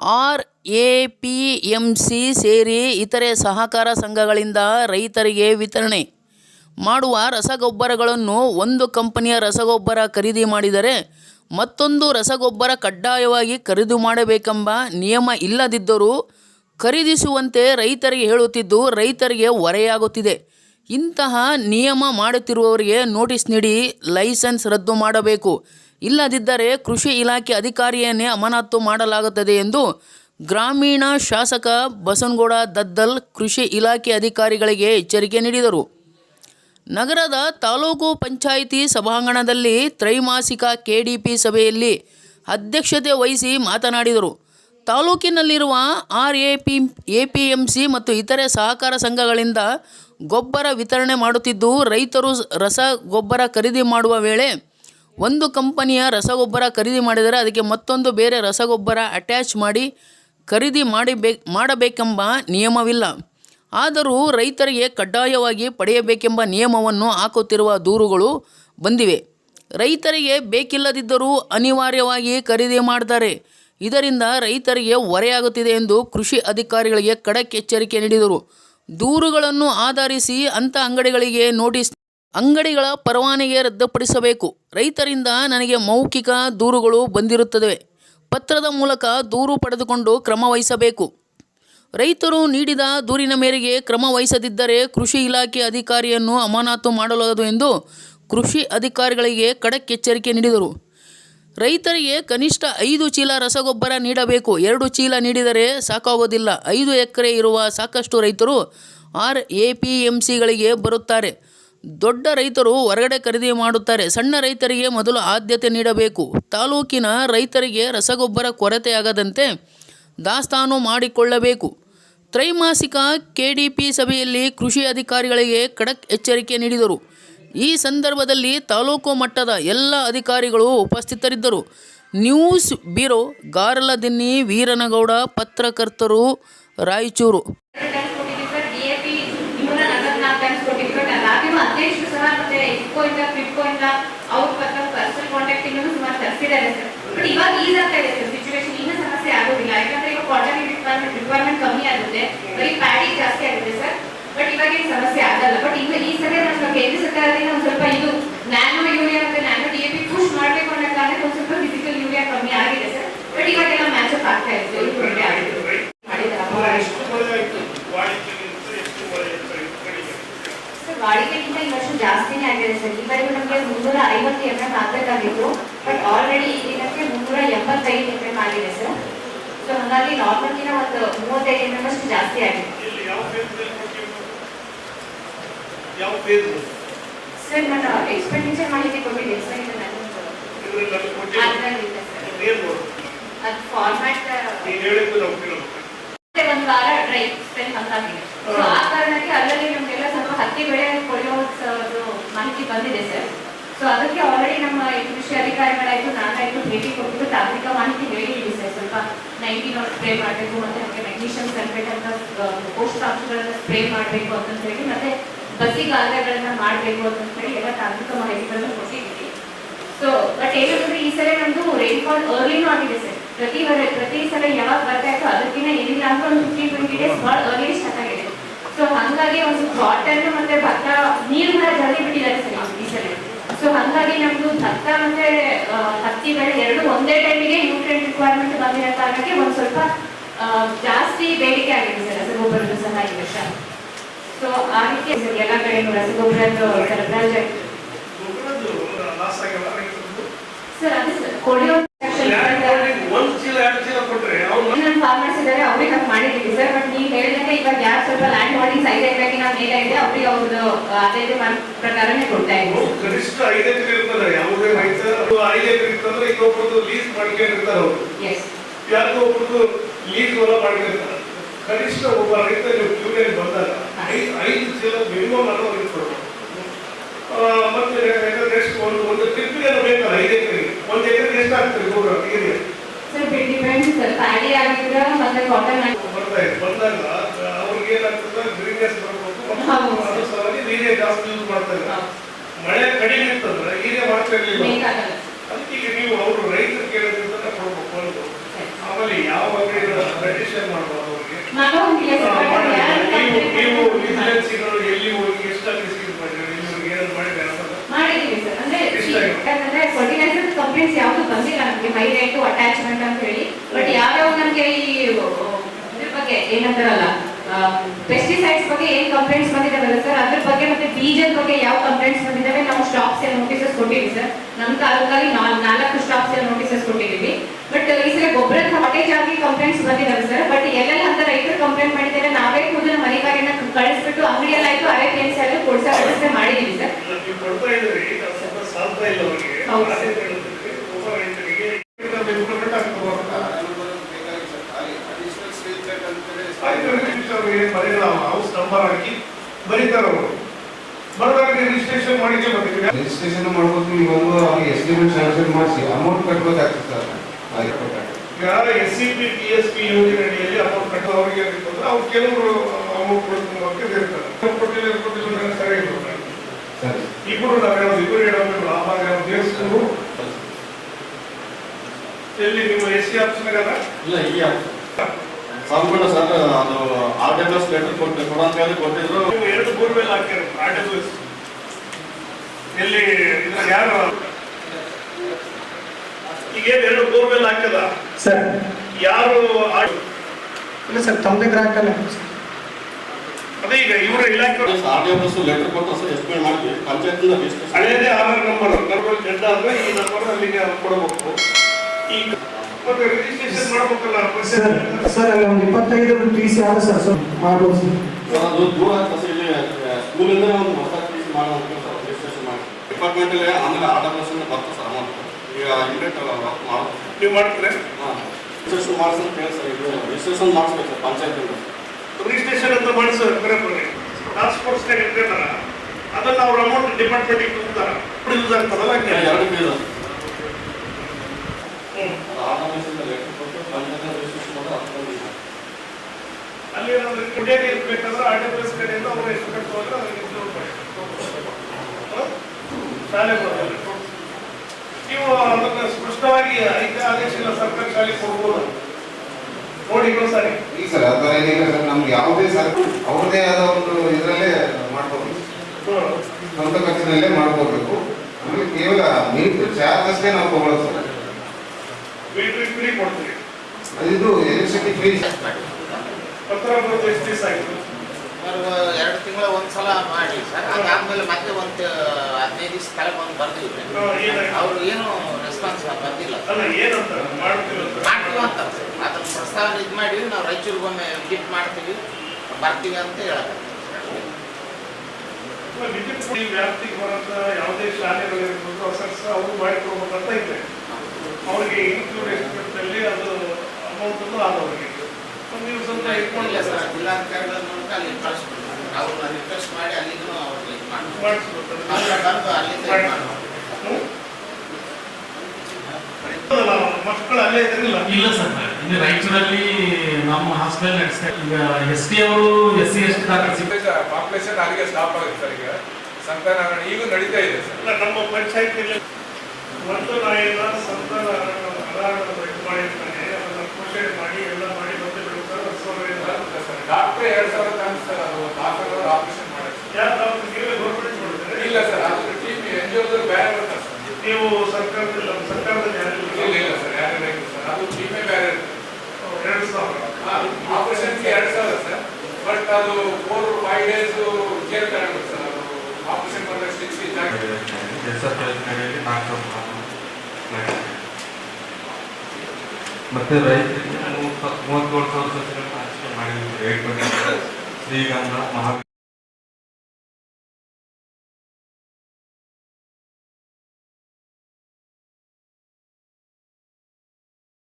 R A P M C ಸೇರಿ ಇತರೆ ಸಹಕಾರ ಸಂಘಗಳಿಂದ ರೈತರಿಗೆ ವಿತರಣೆ. ಮಾಡುವ ರಸಗೊಬ್ಬರಗಳನ್ನು ಒಂದು ಕಂಪನಿಯ ರಸಗೊಬ್ಬರ ಖರೀದಿ ಮಾಡಿದರೆ ಮತ್ತೊಂದು ರಸಗೊಬ್ಬರ ಕಡ್ಡಾಯವಾಗಿ ಖರೀದಿ ಮಾಡಬೇಕೆಂಬ ನಿಯಮ ಇಲ್ಲದಿದ್ದರೂ ಖರೀದಿಸುವಂತೆ ರೈತರಿಗೆ ಹೇಳುತ್ತಿದ್ದು ರೈತರಿಗೆ ಹೊರೆಯಾಗುತ್ತಿದೆ. ಇಂತಹ ನಿಯಮ ಮಾಡುತ್ತಿರುವವರಿಗೆ ನೋಟಿಸ್ ನೀಡಿ ಲೈಸೆನ್ಸ್ ರದ್ದು ಮಾಡಬೇಕು. ಇಲ್ಲದಿದ್ದರೆ ಕೃಷಿ ಇಲಾಖೆ ಅಧಿಕಾರಿಯನ್ನೇ ಅಮಾನತು ಮಾಡಲಾಗುತ್ತದೆ ಎಂದು ಗ್ರಾಮೀಣ ಶಾಸಕ ಬಸನಗೌಡ ದದ್ದಲ್ ಕೃಷಿ ಇಲಾಖೆ ಅಧಿಕಾರಿಗಳಿಗೆ ಎಚ್ಚರಿಕೆ ನೀಡಿದರು. ನಗರದ ತಾಲೂಕು ಪಂಚಾಯಿತಿ ಸಭಾಂಗಣದಲ್ಲಿ ತ್ರೈಮಾಸಿಕ ಕೆಡಿಪಿ ಸಭೆಯಲ್ಲಿ ಅಧ್ಯಕ್ಷತೆ ವಹಿಸಿ ಮಾತನಾಡಿದರು. ತಾಲೂಕಿನಲ್ಲಿರುವ R A P A P M C ಮತ್ತು ಇತರೆ ಸಹಕಾರ ಸಂಘಗಳಿಂದ ಗೊಬ್ಬರ ವಿತರಣೆ ಮಾಡುತ್ತಿದ್ದು, ರೈತರು ರಸಗೊಬ್ಬರ ಖರೀದಿ ಮಾಡುವ ವೇಳೆ ಒಂದು ಕಂಪನಿಯ ರಸಗೊಬ್ಬರ ಖರೀದಿ ಮಾಡಿದರೆ ಅದಕ್ಕೆ ಮತ್ತೊಂದು ಬೇರೆ ರಸಗೊಬ್ಬರ ಅಟ್ಯಾಚ್ ಮಾಡಿ ಖರೀದಿ ಮಾಡಿಬೇ ಮಾಡಬೇಕೆಂಬ ನಿಯಮವಿಲ್ಲ. ಆದರೂ ರೈತರಿಗೆ ಕಡ್ಡಾಯವಾಗಿ ಪಡೆಯಬೇಕೆಂಬ ನಿಯಮವನ್ನು ಹಾಕುತ್ತಿರುವ ದೂರುಗಳು ಬಂದಿವೆ. ರೈತರಿಗೆ ಬೇಕಿಲ್ಲದಿದ್ದರೂ ಅನಿವಾರ್ಯವಾಗಿ ಖರೀದಿ ಮಾಡ್ತಾರೆ ಇದರಿಂದ ರೈತರಿಗೆ ಹೊರೆಯಾಗುತ್ತಿದೆ ಎಂದು ಕೃಷಿ ಅಧಿಕಾರಿಗಳಿಗೆ ಖಡಕ್ ಎಚ್ಚರಿಕೆ ನೀಡಿದರು. ದೂರುಗಳನ್ನು ಆಧರಿಸಿ ಅಂಥ ಅಂಗಡಿಗಳಿಗೆ ನೋಟಿಸ್ ಅಂಗಡಿಗಳ ಪರವಾನಗಿ ರದ್ದುಪಡಿಸಬೇಕು. ರೈತರಿಂದ ನನಗೆ ಮೌಖಿಕ ದೂರುಗಳು ಬಂದಿರುತ್ತವೆ. ಪತ್ರದ ಮೂಲಕ ದೂರು ಪಡೆದುಕೊಂಡು ಕ್ರಮ ವಹಿಸಬೇಕು. ರೈತರು ನೀಡಿದ ದೂರಿನ ಮೇರೆಗೆ ಕ್ರಮ ವಹಿಸದಿದ್ದರೆ ಕೃಷಿ ಇಲಾಖೆ ಅಧಿಕಾರಿಯನ್ನು ಅಮಾನತು ಮಾಡಲಾಗದು ಎಂದು ಕೃಷಿ ಅಧಿಕಾರಿಗಳಿಗೆ ಖಡಕ್ ಎಚ್ಚರಿಕೆ ನೀಡಿದರು. ರೈತರಿಗೆ ಕನಿಷ್ಠ ಐದು ಚೀಲ ರಸಗೊಬ್ಬರ ನೀಡಬೇಕು. ಎರಡು ಚೀಲ ನೀಡಿದರೆ ಸಾಕಾಗೋದಿಲ್ಲ. ಐದು ಎಕರೆ ಇರುವ ಸಾಕಷ್ಟು ರೈತರು ಆರ್ ಎ ಪಿ ಎಂ ಸಿಗಳಿಗೆ ಬರುತ್ತಾರೆ. ದೊಡ್ಡ ರೈತರು ಹೊರಗಡೆ ಖರೀದಿ ಮಾಡುತ್ತಾರೆ. ಸಣ್ಣ ರೈತರಿಗೆ ಮೊದಲು ಆದ್ಯತೆ ನೀಡಬೇಕು. ತಾಲೂಕಿನ ರೈತರಿಗೆ ರಸಗೊಬ್ಬರ ಕೊರತೆಯಾಗದಂತೆ ದಾಸ್ತಾನು ಮಾಡಿಕೊಳ್ಳಬೇಕು. ತ್ರೈಮಾಸಿಕ ಕೆಡಿಪಿ ಸಭೆಯಲ್ಲಿ ಕೃಷಿ ಅಧಿಕಾರಿಗಳಿಗೆ ಖಡಕ್ ಎಚ್ಚರಿಕೆ ನೀಡಿದರು. ಈ ಸಂದರ್ಭದಲ್ಲಿ ತಾಲೂಕು ಮಟ್ಟದ ಎಲ್ಲ ಅಧಿಕಾರಿಗಳು ಉಪಸ್ಥಿತರಿದ್ದರು. ನ್ಯೂಸ್ ಬ್ಯೂರೋ ಗಾರಲದಿನ್ನಿ ವೀರನಗೌಡ, ಪತ್ರಕರ್ತರು ರಾಯಚೂರು ಟೈಮ್ಸ್ ಕೊಟ್ಟಿದ್ದೀವಿ ಸರ್ ಡಿಎಪಿ ಇನ್ನೂರ ನಲವತ್ನಾಲ್ಕು ಟೈಮ್ಸ್ ಕೊಟ್ಟಿದ್ದೀವಿ ಬಟ್ ಅದಾಗಿನೂ ಅಧ್ಯಕ್ಷರು ಸಹ ಇಫ್ಕೋ ಇಂದ ಇಂದ ಅವ್ರ ಪಕ್ಕ ಪರ್ಸನಲ್ ಕಾಂಟ್ಯಾಕ್ಟ್ ಸುಮಾರು ತರಿಸಿದ್ದಾರೆ ಸರ್ ಬಟ್ ಇವಾಗ ಈಸ್ ಆಗ್ತಾ ಇದೆ ಸರ್ ಸಿಚುವೇಶನ್ ಇನ್ನೂ ಸಮಸ್ಯೆ ಆಗೋದಿಲ್ಲ. ಯಾಕಂದ್ರೆ ಇವಾಗ ಕ್ವಾರ್ಟರ್ಲಿ ರಿಕ್ವೈರ್ಮೆಂಟ್ ರಿಕ್ವೈರ್ಮೆಂಟ್ ಕಮ್ಮಿ ಆಗುತ್ತೆ. ಬರೀ ಪ್ಯಾಡಿ ಜಾಸ್ತಿ ಆಗುತ್ತೆ ಸರ್ ಬಟ್ ಇವಾಗ ಏನು ಸಮಸ್ಯೆ ಆಗಲ್ಲ. ಬಟ್ ಇನ್ನು ಈ ಸಲ ನಮ್ಮ ಕೇಂದ್ರ ಸರ್ಕಾರದಿಂದ ಒಂದು ಸ್ವಲ್ಪ ಇದು ನ್ಯಾನೋ ಯೂರಿಯಾ ಮತ್ತೆ ನ್ಯಾನೋ ಡಿಎಪಿ ಪುಷ್ ಮಾಡಬೇಕು ಅನ್ನೋ ಕಾರಣಕ್ಕೆ ಒಂದು ಸ್ವಲ್ಪ ಫಿಸಿಕಲ್ ಯೂರಿಯಾ ಕಮ್ಮಿ ಆಗಿದೆ ಸರ್ ಬಟ್ ಇವಾಗೆಲ್ಲ ಮ್ಯಾಚ್ ಅಪ್ ಆಗ್ತಾ ಇದೆ ಸರ್ ಇದು ಒಳ್ಳೆ ಆಗಿದೆ ಮಾಡಿದ್ದಾರೆ ಎಷ್ಟು ಮಳೆ ಆಯ್ತು ವಾಡಿಕೆಗಿಂತ ಎಷ್ಟು ಮಳೆ ಆಯ್ತು ಕಡಿಮೆ ಸರ್ ವಾಡಿಕೆಗಿಂತ ಈ ವರ್ಷ ಜಾಸ್ತಿನೇ ಆಗಿದೆ ಸರ್ ನಮಗೆ ಮುನ್ನೂರ ಐವತ್ತು ಎಂ ಎಂ ಆಗಬೇಕಾಗಿತ್ತು. ಬಟ್ ಆಲ್ರೆಡಿ ಈ ದಿನಕ್ಕೆ ಮುನ್ನೂರ ಎಂಬತ್ತೈದು ಎಂ ಎಂ ಆಗಿದೆ ಸರ್ ಸೊ ಹಾಗಾಗಿ ನಾರ್ಮಲ್ಗಿನ ಒಂದು ಮೂವತ್ತೈದು ಎಂ ಎಂ ಅಷ್ಟು ಜಾಸ್ತಿ ಆಗಿದೆ. ಸರ್ ನಾನು ಎಕ್ಸ್ಪೆಂಡಿಚರ್ ಮಾಹಿತಿ ಕೊಟ್ಟಿದ್ದೀನಿ ಸರ್ ಇದು ನೋಡು ಅದು ಫಾರ್ಮ್ಯಾಟ್ ಕೇಳಬೇಕು ಒಂದು ವಾರ ಡ್ರೈ ಸ್ಪೆಂಡ್ ಹಾಗಾಗಿ. ಸೊ ಆ ಕಾರಣಕ್ಕೆ ಅಲ್ಲಲ್ಲಿ ನಮಗೆಲ್ಲ ಸ್ವಲ್ಪ ಹತ್ತಿ ಬೆಳೆ ಕೊಳೆಯೋ ಮಾಹಿತಿ ಬಂದಿದೆ ಸರ್. ಸೊ ಅದಕ್ಕೆ ಆಲ್ರೆಡಿ ನಮ್ಮ ಕೃಷಿ ಅಧಿಕಾರಿಗಳಾಯ್ತು, ನಾನಾಯ್ತು ಭೇಟಿ ಕೊಟ್ಟು ತಾಂತ್ರಿಕ ಮಾಹಿತಿ ಹೇಳಿದ್ದೀವಿ ಸರ್. ಸ್ವಲ್ಪ ನೈನ್ಟೀನ್ ಸ್ಪ್ರೇ ಮಾಡಬೇಕು ಮತ್ತೆ ನಮಗೆ ಮೆಗ್ನೀಷಿಯಂ ಸಲ್ಫೇಟ್ ಅಂತ ಪೋಷಕಾಂಶಗಳನ್ನ ಸ್ಪ್ರೇ ಮಾಡಬೇಕು ಅಂತ ಹೇಳಿ ಮತ್ತೆ ಬಸಿಗಾಲಗಳನ್ನ ಮಾಡಬೇಕು ಅಂತ ಹೇಳಿ ಎಲ್ಲ ತಾಂತ್ರಿಕ ಮಾಹಿತಿಗಳನ್ನ ಕೊಟ್ಟಿದ್ದೀವಿ ಸೊ ಬಟ್ ಏನಂದ್ರೆ ಈ ಸಲ ನಮ್ದು ರೈನ್ಫಾಲ್ ಅರ್ಲಿನೂ ಆಗಿದೆ ಸರ್. ಪ್ರತಿ ಪ್ರತಿ ಸಲ ಯಾವಾಗ ಬರ್ತಾ ಇತ್ತು ಅದಕ್ಕಿಂತ ಏನಿಲ್ಲ ಅಂದ್ರೆ ಒಂದು ಫಿಫ್ಟೀನ್ ಟ್ವೆಂಟಿ ಡೇಸ್ ಭಾಳ ಅರ್ಲಿ ಸ್ಟಾರ್ಟ್ ಒಂದು ಕಾಟನ್ ಮತ್ತೆ ಭತ್ತ ನೀರು ಕೂಡ ಜಲ್ದಿ ಬಿಟ್ಟಿದ್ದಾರೆ ಸರ್ ಈ ಸಲ ಸೊ ಹಾಗಾಗಿ ನಮ್ದು ಭತ್ತ ಮತ್ತೆ ಹತ್ತಿ ಬೆಳೆ ಎರಡು ಒಂದೇ ಟೈಮಿಗೆ ನ್ಯೂಟ್ರಿಯೆಂಟ್ ರಿಕ್ವೈರ್ಮೆಂಟ್ ಬಂದಿರೋ ಕಾರಣಕ್ಕೆ ಒಂದು ಸ್ವಲ್ಪ ಜಾಸ್ತಿ ಬೇಡಿಕೆ ಆಗಿದೆ ಸರ್ ರಸಗೊಬ್ಬರದ ಸಹ ಈ ವರ್ಷ. ಸೊ ಆ ರೀತಿ ಎಲ್ಲ ಕಡೆ ರಸಗೊಬ್ಬರದ ಸರಬರಾಜು ಗೊಬ್ಬರದ್ದು ಲಾಸ್ ಆಗಿಲ್ಲ ರೈತರದ್ದು ಸರ್ ಅದೇ ಸರ್ ಕೊಡಿಯೋ ಲ್ಯಾಂಡ್ ಹೋಲ್ಡಿಂಗ್ ಒಂದು ಚೀಲ ಎರಡು ಚೀಲ ಕೊಟ್ಟರೆ ಅವ್ನು ನನ್ನ ಫಾರ್ಮರ್ಸ್ ಇದ್ದಾರೆ ಅವ್ರಿಗೆ ಹಂಗೆ ಮಾಡಿದ್ದೀವಿ ಸರ್ ಬಟ್ ನೀವು ಹೇಳಿದಂಗೆ ಇವಾಗ ಯಾರು ಸ್ವಲ್ಪ ಲ್ಯಾಂಡ್ ಹೋಲ್ಡಿಂಗ್ಸ್ ಐದು ಎಕರೆಗಿನ ಮೇಲೆ ಇದೆ ಅವ್ರಿಗೆ ಅವ್ರದ್ದು ಅದೇ ಪ್ರಕಾರನೇ ಕೊಡ್ತಾ ಕನಿಷ್ಠ ಐದು ಎಕರೆ ಇರ್ತದೆ ಯಾವುದೇ ರೈತ ಐದು ಎಕರೆ ಇರ್ತಂದ್ರೆ ಇನ್ನೊಬ್ಬರದ್ದು ಲೀಸ್ ಮಾಡ್ಕೊಂಡಿರ್ತಾರೆ ಅವರು. ಒಬ್ಬರದ್ದು ಲೀಸ್ ಹೊಲ ಮಾಡ್ಕೊಂಡಿರ್ತಾರೆ. ಕನಿಷ್ಠ ಒಬ್ಬ ರೈತ ನೀವು ಕ್ಯೂರಿಯನ್ ಬಂದಾಗ ಐದು ಐದು ಚೀಲ ಮಿನಿಮಮ್ ಅನ್ನು ಅವ್ರಿಗೆ ಕೊಡಬೇಕು ಮತ್ತೆ ನೆಕ್ಸ್ಟ್ ಒಂದು ಒಂದು ಟ್ರಿಪ್ಗೆ ಬೇಕಲ್ಲ ಐದು ಎಕರೆಗೆ ಒಂದು ಎಕರೆಗೆ ಎಷ್ಟು ಆಗ್ತದೆ ಗೊಬ್ಬರ ಏರಿಯಾ ಸರ್ ಸರ್ ಪ್ಯಾಡಿ ಆಗಿದ್ರೆ ಮತ್ತೆ ಕಾಟನ್ ಬರ್ತಾ ಇದೆ. ಬಂದಾಗ ಅವ್ರಿಗೆ ಏನಾಗ್ತದೆ? ಗ್ರೀನ್ನೆಸ್ ಬರ್ಬೇಕು. ನೀರೇ ಜಾಸ್ತಿ ಯೂಸ್ ಮಾಡ್ತಾರೆ. ಮಳೆ ಕಡಿಮೆ ಇತ್ತಂದ್ರೆ ನೀರೇ ಮಾಡ್ತಾ ಇರ್ಲಿಲ್ಲ ಅದಕ್ಕೆ ನೀವು ಅವರು ರೈತರು ಕೇಳೋದ್ರಿಂದ ಕೊಡ್ಬೇಕು ಒಂದು. ಆಮೇಲೆ ಯಾವ ಅಂಗಡಿಗಳ ನೀವು ಮಾಡಿದ್ರು? ವಿಜಿಲೆನ್ಸಿಗಳು ಎಲ್ಲಿ ಹೋಗಿ ಎಷ್ಟಾಗಿ ರಿಸೀವ್ ಮಾಡಿದ್ರೆ ನಿಮ್ಗೆ ಏನಾದ್ರು ಮಾಡಿದ್ರೆ ಸರ್. ಅಂದ್ರೆ ಎಷ್ಟಾಗಿದೆ? ಯಾಕಂದ್ರೆ ಫರ್ಟಿಲೈಸರ್ ಕಂಪ್ಲೇಂಟ್ಸ್ ಯಾವ್ದು ಬಂದಿಲ್ಲ ನಮಗೆ. ಹೈ ರೇಟು ಅಟ್ಯಾಚ್ಮೆಂಟ್ ಅಂತ ಹೇಳಿ. ಬಟ್ ಯಾವ್ಯಾವ ನಮ್ಗೆ ಈ ಬಗ್ಗೆ ಏನಂತಾರಲ್ಲ ಪೆಸ್ಟಿಸೈಡ್ಸ್ ಬಗ್ಗೆ ಏನ್ ಕಂಪ್ಲೇಂಟ್ಸ್ ಬಂದಿದಾವೆ ಸರ್ ಅದ್ರ ಬಗ್ಗೆ ಮತ್ತೆ ಬೀಜದ ಬಗ್ಗೆ ಯಾವ ಕಂಪ್ಲೇಂಟ್ಸ್ ಬಂದಿದಾವೆ ನಾವು ಸ್ಟಾಪ್ಸ್ ಎಲ್ಲ ನೋಟಿಸಸ್ ಕೊಟ್ಟಿದ್ದೀವಿ ಸರ್ ನಮ್ಮ ತಾಲೂಕಲ್ಲಿ ನಾಲ್ಕು ಸ್ಟಾಪ್ಸ್ ಎಲ್ಲ ನೋಟಿಸಸ್ ಕೊಟ್ಟಿದ್ದೀವಿ. ಬಟ್ ಈ ಸಲ ಗೊಬ್ಬರದ ಶಾರ್ಟೇಜ್ ಆಗಿ ಕಂಪ್ಲೇಂಟ್ಸ್ ಬಂದಿದಾವೆ ಸರ್ ಬಟ್ ಎಲ್ಲೆಲ್ಲ ಅಂತ ರೈತರು ಕಂಪ್ಲೇಂಟ್ ಮಾಡಿದ್ದಾರೆ ನಾವೇ ಕೂದಲು ನಮ್ಮ ಅಧಿಕಾರಿನ ಕಳಿಸ್ಬಿಟ್ಟು ಅಂಗಡಿಯಲ್ಲಾಯ್ತು ಅರೆ ಪೇನ್ಸ್ ಎಲ್ಲ ಕೊಡ್ಸೋ ವ್ಯವಸ್ಥೆ ಮಾಡಿದೀವಿ ಸರ್ ಇಲ್ಲ, ನೀವು ಕೊಡ್ತಾ ಇದ್ರಿ ನಾವು ಸ್ವಲ್ಪ ಸಾಧ್ಯ ಇಲ್ಲ ಅವರಿಗೆ ಹೌದು. ಅದೇ ಹೇಳ್ತಿದ್ರಿ ಒಬ್ಬ ರೈತರಿಗೆ ಇಂಪ್ಲಿಮೆಂಟ್ ಆಗ್ತದೆ ಆಯ್ತು ರಿಜಿಸ್ಟ್ರೇಷನ್ ಅವ್ರಿಗೆ ಏನ್ ಬರೀಲ್ಲ ಹೌಸ್ ನಂಬರ್ ಹಾಕಿ ಬರೀತಾರೆ ಅವರು ಬರೆದಾಗ ರಿಜಿಸ್ಟ್ರೇಷನ್ ಮಾಡಿಕೆ ಬರ್ತೀವಿ ರಿಜಿಸ್ಟ್ರೇಷನ್ ಮಾಡ್ಬೋದು ನೀವು ಬಂದು ಅವ್ರಿಗೆ ಎಸ್ಟಿಮೇಟ್ ಸ್ಯಾಂಕ್ಷನ್ ಮಾಡಿಸಿ ಅಮೌಂಟ್ ಕಟ್ಬೇಕಾಗ್ತದೆ ಈಗ S C P P S P ಯೋಜನೆ ಅಡಿಯಲ್ಲಿ ಅಮೌಂಟ್ ಕಟ್ಟೋ ಅವ್ರಿಗೆ ಅಂದ್ರೆ ಅವ್ರು ಕೆಲವರು ಅಮೌಂಟ್ ಕೊಟ್ಟು ಇರ್ತಾರೆ ಕೊಟ್ಟಿಲ್ಲ ಸರಿ ಇಬ್ಬರು ನಾವು ಹೇಳೋದು ಇಬ್ಬರು ಹೇಳೋದು ಲಾಭ ದೇವಸ್ಥಾನ. ಎಲ್ಲಿ ನಿಮ್ಮ ಎಸ್ ಸಿ ಇಲ್ಲ ಈ ಸಂಪೂರ್ಣ ಸರ್ ಅದು ಆರ್ ಲೆಟರ್ ಕೊಟ್ಟು ಕೊಡಂತ ಅಂತ ಹೇಳಿ ಕೊಟ್ಟಿದ್ರು. ನೀವು ಎರಡು ಬೋರ್ವೆಲ್ ಹಾಕ್ಯಾರ ಆರ್ಟಿಕಲ್ಸ್ ಎಲ್ಲಿ ಇದು ಯಾರು? ಈಗ ಎರಡು ಬೋರ್ವೆಲ್ ಹಾಕದ? ಸರ್. ಯಾರು ಆಡ್- ಇಲ್ಲ ಸರ್ ತಮ್ಮದೇ ಗ್ರಾಹಕ ಅಲ್ಲ ಅದೇ ಈಗ ಇವರ ಇಲಾಖೆ ಆರ್ ಟಿ ಪ್ಲಸ್ ಲೆಟರ್ ಕೊಟ್ಟು ಸರ್ ಎಸ್ಟಿಮೇಟ್ ಮಾಡ್ತೀವಿ ಪಂಚಾಯತ್ನಿಂದ ರಿಜಿಸ್ಟ್ರೇಷನ್ ಹಳೇದೇ ಆಧಾರ್ ನಂಬರ್ ನಂಬರ್ ಜಡ್ಡ ಅಂದ್ರೆ ಈ ನಂಬರ್ ಅಲ್ಲಿಗೆ ಕೊಡಬೇಕು. ಈಗ ಮತ್ತೆ ರಿಜಿಸ್ಟ್ರೇಷನ್ ಮಾಡ್ಬೇಕಲ್ಲ ಸರ್ ಸರ್ ಅಲ್ಲಿ ಒಂದು ಇಪ್ಪತ್ತೈದು ಟಿ ಸಿ ಆದ ಸರ್ ಸರ್ ಮಾಡ್ಬೋದು ಸರ್. ಸರ್ ಅದು ದೂರ ಆಗ್ತದೆ ಸರ್ ಇಲ್ಲಿ ಸ್ಕೂಲಿಂದ ಒಂದು ಹೊಸ ಡಿಪಾರ್ಟ್ಮೆಂಟಲ್ಲಿ ಆಮೇಲೆ ಆರ್ಡರ್ ಪ್ಲಸ್ ಬರ್ತದೆ ಸರ್ ಅಮೌಂಟ್ ಈಗ ಇಮಿಡಿಯೇಟ್ ಮಾಡೋದು ನೀವು ಮಾಡ್ತೀರಾ? ಹಾಂ. ರಿಜಿಸ್ಟ್ರೇಷನ್ ಮಾಡಿಸ್ ಅಂತ ಹೇಳಿ ಸರ್ ಇದು ರಿಜಿಸ್ಟ್ರೇಷನ್ ಮಾಡಿಸ್ಬೇಕು ಸರ್ ಪಂಚಾಯತಿಂದ ರಿಜಿಸ್ಟ್ರೇಷನ್ ಅಂತ ಮಾಡಿಸೋದು ಕರೆಕ್ಟ್ ಟಾಸ್ಕ್ ಫೋರ್ಸ್ ಇರ್ತೇನಲ್ಲ ಅದನ್ನ ಅವ್ರ ಅಮೌಂಟ್ ಡಿಪಾರ್ಟ್ಮೆಂಟಿಗೆ ತುಂಬ್ತಾರ ಯೂಸ್ ಆಗ್ತದಲ್ಲ. ಎರಡು ಫೀಸ್ ಹ್ಮ್. ಆರ್ ಟಿ ಪ್ಲಸ್ ಲೆಟರ್ ಕೊಟ್ಟು ಪಂಚಾಯತ್ ರಿಜಿಸ್ಟ್ರೇಷನ್ ಅಲ್ಲಿ ಏನಾದರೂ ಕುಡಿಯೋಕೆ ಇರ್ಬೇಕಂದ್ರೆ ಆರ್ ಟಿ ಎಸ್ ಕಡೆಯಿಂದ ಅವರು ಎಷ್ಟು ಕಟ್ಟುವಾಗ ಅದಕ್ಕೆ ಇಷ್ಟು ರೂಪಾಯಿ ಹ? ಶಾಲೆ ಕೊಡ್ತಾರೆ ನೀವು ಅದನ್ನ ಸ್ಪಷ್ಟವಾಗಿ ಐದು ಆದೇಶ ಇಲ್ಲ ಸರ್ಕಾರಿ ಶಾಲೆ ಕೊಡ್ಬೋದು. ನೋಡಿ ಸರಿ ಈಗ ಸರ್ ಅದರ ಏನಿಲ್ಲ ಸರ್ ನಮ್ಗೆ ಯಾವುದೇ ಸರ್ ಅವ್ರದ್ದೇ ಆದ ಒಂದು ಇದರಲ್ಲೇ ಮಾಡ್ಬೋದು. ಸ್ವಂತ ಖರ್ಚಿನಲ್ಲೇ ಮಾಡ್ಕೋಬೇಕು. ಆಮೇಲೆ ಕೇವಲ ಮೀಟರ್ ಚಾರ್ಜ್ ಅಷ್ಟೇ ನಾವು ತಗೊಳ್ಳೋದು ಸರ್. ಮೀಟ್ರಿ ಫ್ರೀ ಕೊಡ್ತೀವಿ. ಇದು ಎಲೆಕ್ಟ್ರಿಸಿಟಿ ಫ್ರೀ ಪತ್ರ ಬರೋದು ಎಷ್ಟು ದಿವಸ ಒಂದು ಎರಡು ತಿಂಗಳ ಒಂದ್ಸಲ ಮಾಡಿ. ಸರ್ ಅದಾದ್ಮೇಲೆ ಮತ್ತೆ ಒಂದು ಹದಿನೈದು ದಿವಸ ಕೆಳಗೆ ಒಂದು ಬರ್ದಿವಿ ಹಾ, ಏನಾಯ್ತು? ಅವ್ರು ಏನು ರೆಸ್ಪಾನ್ಸ್ ಬಂದಿಲ್ಲ. ಮಾಡ್ತೀವಿ ಅಂತ. ಅದನ್ನ ಪ್ರಸ್ತಾವನೆ ಇದು ಮಾಡಿ ನಾವು ರಾಯಚೂರಿಗೊಮ್ಮೆ ವಿಸಿಟ್ ಮಾಡ್ತೀವಿ. ಬರ್ತೀವಿ ಅಂತ ಹೇಳಕ್ಕೆ ವ್ಯಾಪ್ತಿಗೆ ಬರೋಂಥ ಯಾವುದೇ ಶಾಲೆಗಳಿರ್ಬೋದು ಹೊಸ ಅವರು ಮಾಡಿಕೊಡ್ಬೇಕಂತ ಇದೆ. ಅವ್ರಿಗೆ ಇನ್ಕ್ಲೂಡ್ ಎಸ್ಟಿಮೇಟ್ನಲ್ಲಿ ಅದು ಅಮೌಂಟ್ ಆದವ್ರಿಗೆ. ಒಂದು ನೀವು ಸ್ವಲ್ಪ ಸರ್ ಇಲ್ಲ ಸರ್. ಜಿಲ್ಲಾಧಿಕಾರಿಗಳ ಮೂಲಕ ಅಲ್ಲಿ ಕಳಿಸ್ಬಿಡ್ತೀವಿ ಅವ್ರನ್ನ ರಿಕ್ವೆಸ್ಟ್ ಮಾಡಿ ಅಲ್ಲಿಗೂ ಅವ್ರಿಗೆ ಇದು ಮಾಡ್ತೀವಿ ಮಾಡಿಸ್ಬೇಕು ಅವ್ರ ಬಂದು ಅಲ್ಲಿಂದ ಇದು ಮಾಡ್ಬೇಕು ಹ್ಮ್? ಹೌದಲ್ಲ, ಮಕ್ಕಳು ಅಲ್ಲೇ ಇದ್ರಲ್ಲ ಇಲ್ಲ ಸರ್ ಇಲ್ಲಿ ರಾಯಚೂರಲ್ಲಿ ನಮ್ಮ ಹಾಸ್ಪಿಟಲ್ ನಡೆಸ್ತಾ ಈಗ ಎಸ್ ಟಿ ಅವರು S C S T population ಅಲ್ಲಿಗೆ ಸ್ಟಾಪ್ ಆಗುತ್ತೆ ಸರ್ ಈಗ? ಸಂತಾನಾರಾಯಣ ಈಗೂ ನಡೀತಾ ಇದೆ ಸರ್. ನಮ್ಮ ಪಂಚಾಯತ್ ಒಂದು ನಾಯಿನ ಸಂತಾನಾರಾಯಣ ಇದು ಮಾಡಿರ್ತಾನೆ. ಅದನ್ನ ಪೋಷಣೆ ಮಾಡಿ ಎಲ್ಲ ಮಾಡಿ ಮತ್ತೆ ಸಾವಿರ ಡಾಕ್ಟರ್ ಎರಡ್ ಸಾವಿರ ಕಾಣಿಸ್ತಾರೆ ಸರ್ ಅದು. ಅವರ್ ಆಪರೇಷನ್ ಮಾಡಿ ಇಲ್ಲ ಸರ್ ಅದು ಟೀಮ್ ಎನ್ ಜಿ ಬೇರೆ ಬರ್ತಾರೆ ಸರ್? ನೀವು ಸರ್ಕಾರದಲ್ಲಿ ನಮ್ಮ ಸರ್ಕಾರದಲ್ಲಿ ಇಲ್ಲ? ಯಾರಿಲ್ಲ ಇಲ್ಲ ಸರ್ ಯಾರು ಇಲ್ಲ ಸರ್. ಅದು ಟೀಮೇ ಬೇರೆ ಎರಡು ಸಾವಿರ. ಆಪರೇಷನ್ಗೆ ಎರಡ್ ಸಾವಿರ ಸರ್. ಬಟ್ ಅದು ಫೋರ್ ಫೈವ್ ಡೇಸ್ ಕೇರ್ ತಗೊಂಡು ಸರ್ ಅದು ಆಪರೇಷನ್ ಮಾಡಿದ್ರೆ ಸ್ಟಿಚ್ ಇದ್ದಾಗಿ ಮತ್ತೆ ರೈತರಿಗೆ ಮೂವತ್ತೇಳು ಸಾವಿರ ಸಸಿಗಳನ್ನ ಆಚರಣೆ ಮಾಡಿದ್ದೀವಿ ಶ್ರೀಗಂಧ ಮಹಾ